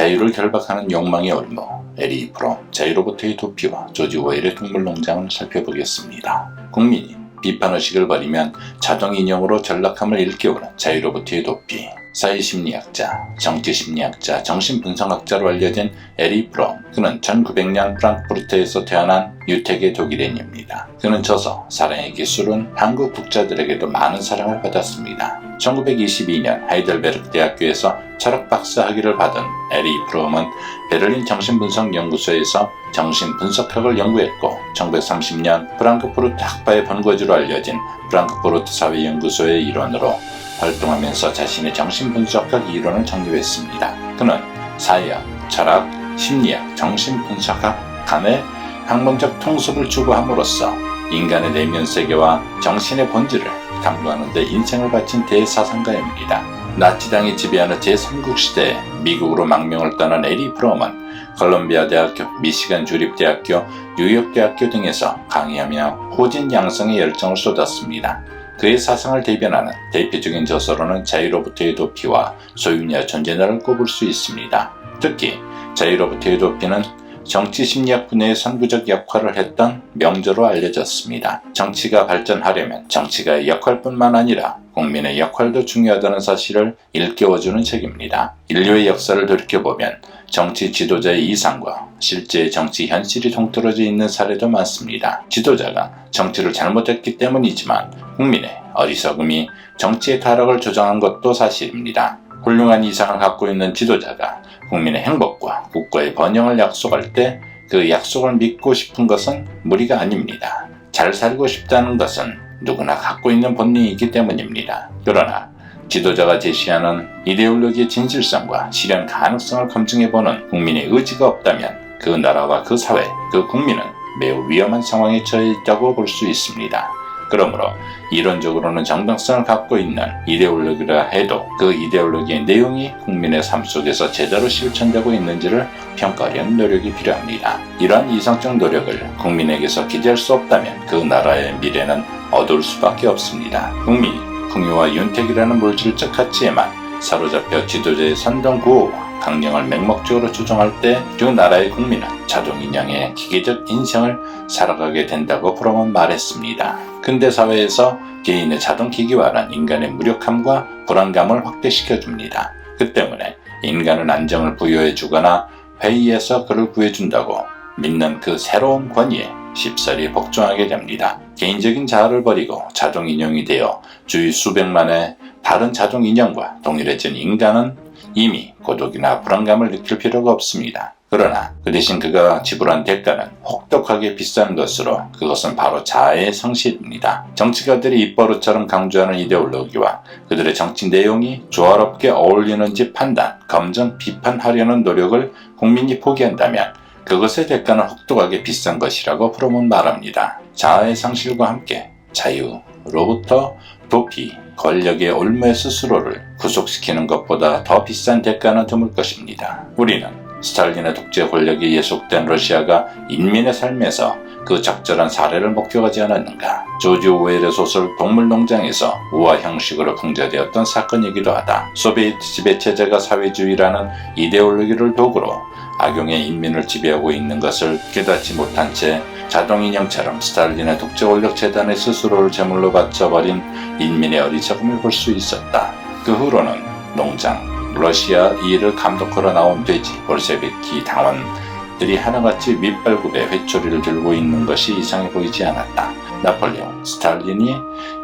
자유를 결박하는 욕망의 올무, 에리 프롬, 자유로부터의 도피와 조지 오웰의 동물농장을 살펴보겠습니다. 국민이 비판의식을 버리면 자동 인형으로 전락함을 일깨우는 자유로부터의 도피, 사회심리학자, 정치심리학자, 정신분석학자로 알려진 에리 프롬. 그는 1900년 프랑크푸르트에서 태어난 유택의 독일인입니다. 그는 저서 사랑의 기술은 한국 국자들에게도 많은 사랑을 받았습니다. 1922년 하이델베르크 대학교에서 철학 박사 학위를 받은 에리 프롬은 베를린 정신분석연구소에서 정신분석학을 연구했고 1930년 프랑크푸르트 학파의 본거지로 알려진 프랑크푸르트 사회연구소의 일원으로 활동하면서 자신의 정신분석학 이론을 정립했습니다. 그는 사회학, 철학, 심리학, 정신분석학 간의 학문적 통습을 추구함으로써 인간의 내면 세계와 정신의 본질을 탐구하는 데 인생을 바친 대사상가입니다. 나치당이 지배하는 제3국 시대에 미국으로 망명을 떠난 에리 프롬은 컬럼비아 대학교, 미시간 주립대학교, 뉴욕대학교 등에서 강의하며 호진 양성의 열정을 쏟았습니다. 그의 사상을 대변하는 대표적인 저서로는 자유로부터의 도피와 소유냐 존재나를 꼽을 수 있습니다. 특히 자유로부터의 도피는 정치 심리학 분야의 선구적 역할을 했던 명저로 알려졌습니다. 정치가 발전하려면 정치가의 역할뿐만 아니라 국민의 역할도 중요하다는 사실을 일깨워주는 책입니다. 인류의 역사를 돌이켜보면 정치 지도자의 이상과 실제의 정치 현실이 동떨어져 있는 사례도 많습니다. 지도자가 정치를 잘못했기 때문이지만 국민의 어리석음이 정치의 타락을 조정한 것도 사실입니다. 훌륭한 이상을 갖고 있는 지도자가 국민의 행복과 국가의 번영을 약속할 때 그 약속을 믿고 싶은 것은 무리가 아닙니다. 잘 살고 싶다는 것은 누구나 갖고 있는 본능이기 때문입니다. 그러나 지도자가 제시하는 이데올로기의 진실성과 실현 가능성을 검증해보는 국민의 의지가 없다면 그 나라와 그 사회, 그 국민은 매우 위험한 상황에 처해 있다고 볼 수 있습니다. 그러므로 이론적으로는 정당성을 갖고 있는 이데올로기라 해도 그 이데올로기의 내용이 국민의 삶 속에서 제대로 실천되고 있는지를 평가하려는 노력이 필요합니다. 이러한 이성적 노력을 국민에게서 기대할 수 없다면 그 나라의 미래는 어두울 수밖에 없습니다. 국민이 풍요와 윤택이라는 물질적 가치에만 사로잡혀 지도자의 선동 구호와 강령을 맹목적으로 추종할 때그 나라의 국민은 자동인형의 기계적 인생을 살아가게 된다고 프롬은 말했습니다. 근대 사회에서 개인의 자동 기기화는 인간의 무력함과 불안감을 확대시켜줍니다. 그 때문에 인간은 안정을 부여해주거나 회의에서 그를 구해준다고 믿는 그 새로운 권위에 쉽사리 복종하게 됩니다. 개인적인 자아를 버리고 자동 인형이 되어 주위 수백만의 다른 자동 인형과 동일해진 인간은 이미 고독이나 불안감을 느낄 필요가 없습니다. 그러나 그 대신 그가 지불한 대가는 혹독하게 비싼 것으로 그것은 바로 자아의 성실입니다. 정치가들이 입버릇처럼 강조하는 이데올로기와 그들의 정치 내용이 조화롭게 어울리는지 판단, 검증, 비판하려는 노력을 국민이 포기한다면 그것의 대가는 혹독하게 비싼 것이라고 프롬은 말합니다. 자아의 상실과 함께 자유로부터 도피, 권력의 올무의 스스로를 구속시키는 것보다 더 비싼 대가는 드물 것입니다. 우리는 스탈린의 독재 권력이 예속된 러시아가 인민의 삶에서 그 적절한 사례를 목격하지 않았는가? 조지 오웰의 소설 동물농장에서 우화 형식으로 풍자되었던 사건이기도 하다. 소비에트 지배체제가 사회주의라는 이데올로기를 도구로 악용의 인민을 지배하고 있는 것을 깨닫지 못한 채 자동인형처럼 스탈린의 독재 권력 재단의 스스로를 제물로 바쳐버린 인민의 어리석음을 볼 수 있었다. 그 후로는 농장, 러시아 이를 감독하러 나온 돼지, 볼셰비키 당원들이 하나같이 밑발굽에 회초리를 들고 있는 것이 이상해 보이지 않았다. 나폴레옹, 스탈린이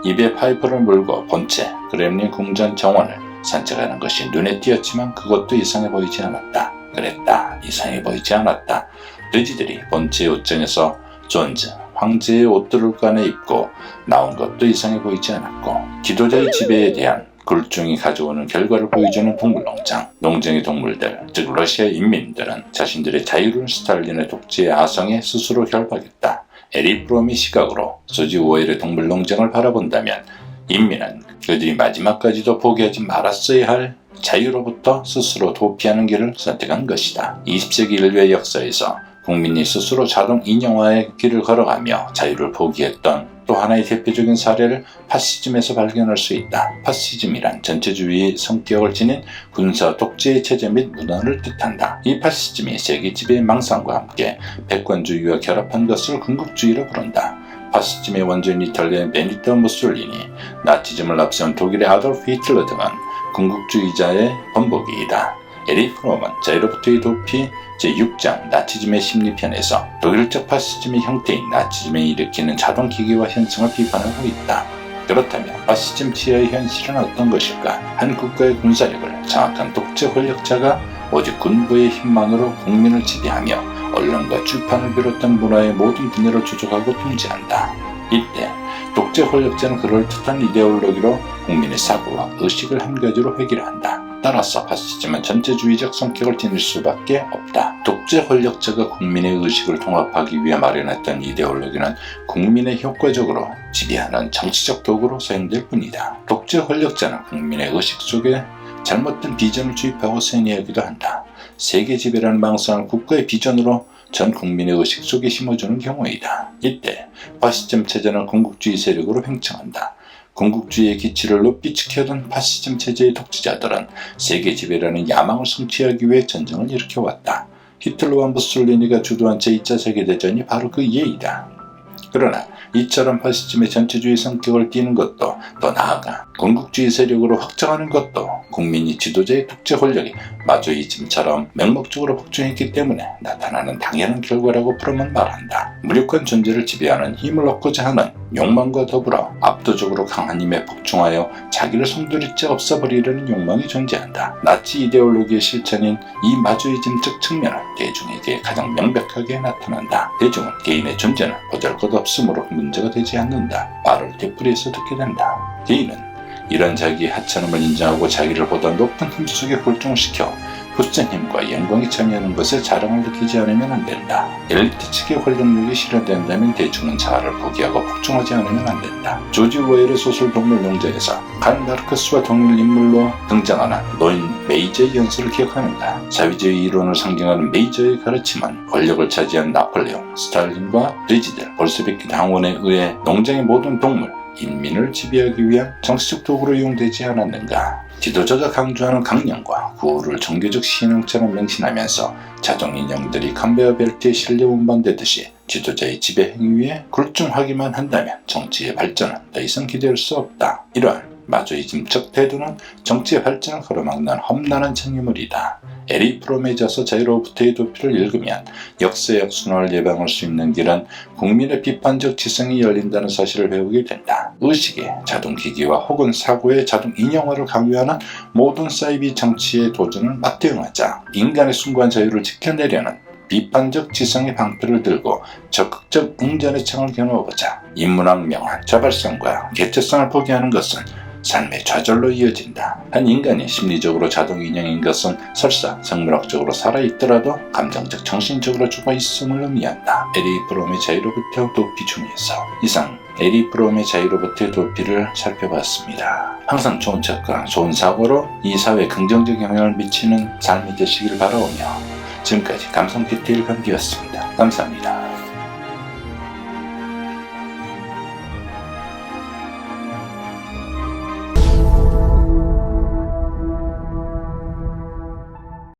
입에 파이프를 물고 본체, 그렘린 궁전 정원을 산책하는 것이 눈에 띄었지만 그것도 이상해 보이지 않았다. 그랬다. 이상해 보이지 않았다. 돼지들이 본체 옷장에서 존즈, 황제의 옷들을 꺼내 입고 나온 것도 이상해 보이지 않았고 지도자의 지배에 대한 굴종이 가져오는 결과를 보여주는 동물농장, 농장의 동물들, 즉 러시아 인민들은 자신들의 자유로운 스탈린의 독재의 아성에 스스로 결박했다. 에리 프롬의 시각으로 소지 오웰의 동물농장을 바라본다면 인민은 그들이 마지막까지도 포기하지 말았어야 할 자유로부터 스스로 도피하는 길을 선택한 것이다. 20세기 인류의 역사에서 국민이 스스로 자동 인형화의 길을 걸어가며 자유를 포기했던 또 하나의 대표적인 사례를 파시즘에서 발견할 수 있다. 파시즘이란 전체주의 성격을 지닌 군사 독재의 체제 및 문화를 뜻한다. 이 파시즘이 세계 지배의 망상과 함께 백관주의와 결합한 것을 군국주의로 부른다. 파시즘의 원조인 이탈리아의 베니토 무솔리니, 나치즘을 앞세운 독일의 아돌프 히틀러 등은 군국주의자의 번복이다. 에리 프롬은 자유로부터의 도피 제6장 나치즘의 심리편에서 독일적 파시즘의 형태인 나치즘에 일으키는 자동 기계화 현상을 비판하고 있다. 그렇다면 파시즘 치하의 현실은 어떤 것일까? 한 국가의 군사력을 장악한 독재 권력자가 오직 군부의 힘만으로 국민을 지배하며 언론과 출판을 비롯한 문화의 모든 분야를 조종하고 통제한다. 이때 독재 권력자는 그럴듯한 이데올로기로 국민의 사고와 의식을 한 가지로 회귀한다. 따라서 파시즘은 전체주의적 성격을 지닐 수밖에 없다. 독재 권력자가 국민의 의식을 통합하기 위해 마련했던 이데올로기는 국민의 효과적으로 지배하는 정치적 도구로 사용될 뿐이다. 독재 권력자는 국민의 의식 속에 잘못된 비전을 주입하고 세뇌하기도 한다. 세계 지배라는 망상을 국가의 비전으로 전 국민의 의식 속에 심어주는 경우이다. 이때 파시즘 체제는 군국주의 세력으로 횡청한다. 군국주의의 기치를 높이 지켜둔 파시즘 체제의 독재자들은 세계 지배라는 야망을 성취하기 위해 전쟁을 일으켜왔다. 히틀러와 무솔리니가 주도한 제2차 세계대전이 바로 그 예이다. 그러나 이처럼 파시즘의 전체주의 성격을 띠는 것도 더 나아가 건국주의 세력으로 확장하는 것도 국민이 지도자의 독재 권력이 마조이즘처럼 맹목적으로 복종했기 때문에 나타나는 당연한 결과라고 프롬은 말한다. 무력한 존재를 지배하는 힘을 얻고자 하는 욕망과 더불어 압도적으로 강한 힘에 복종하여 자기를 송두리 째 없애버리려는 욕망이 존재한다. 나치 이데올로기의 실천인 이 마조이즘적 측면은 대중에게 가장 명백하게 나타난다. 대중은 개인의 존재는 보잘것 없으므로 문제가 되지 않는다. 말을 되풀이해서 듣게 된다. 개인은 이런 자기의 하찮음을 인정하고 자기를 보다 높은 힘 속에 홀쭉시켜 힘과 영광이 참여하는 것에 자랑을 느끼지 않으면 안 된다. 엘리트 측의 권력력이 실현된다면 대중은 자아를 포기하고 복종하지 않으면 안 된다. 조지 오웰의 소설 동물 농장에서 칸 마르크스와 동일 인물로 등장하는 노인 메이저의 연설을 기억하는가. 사회주의 이론을 상징하는 메이저의 가르침은 권력을 차지한 나폴레옹, 스탈린과 돼지들, 볼세비키 당원에 의해 농장의 모든 동물, 인민을 지배하기 위한 정치적 도구로 이용되지 않았는가. 지도자가 강조하는 강령과 구호를 종교적 신앙처럼 맹신하면서 자동 인형들이 컨베어 벨트에 실려 운반되듯이 지도자의 지배 행위에 굴중하기만 한다면 정치의 발전은 더 이상 기대할 수 없다. 이러한 마조이즘적 태도는 정치의 발전을 가로막는 험난한 창의물이다. 에리 프롬의 저서 자유로부터의 도피를 읽으면 역사 역순환을 예방할 수 있는 길은 국민의 비판적 지성이 열린다는 사실을 배우게 된다. 의식의 자동 기기와 혹은 사고의 자동 인형화를 강요하는 모든 사이비 정치의 도전을 맞대응하자 인간의 순간 자유를 지켜내려는 비판적 지성의 방패를 들고 적극적 응전의 창을 겨누어보자. 인문학 명한 자발성과 개체성을 포기하는 것은 삶의 좌절로 이어진다. 한 인간이 심리적으로 자동 인형인 것은 설사 생물학적으로 살아있더라도 감정적, 정신적으로 죽어 있음을 의미한다. 에리 브롬의 자유로부터 도피 중에서 이상 에리 브롬의 자유로부터의 도피를 살펴봤습니다. 항상 좋은 착과 좋은 사고로 이 사회에 긍정적 영향을 미치는 삶이 되시길 바라오며 지금까지 감성 디테일 감기였습니다. 감사합니다.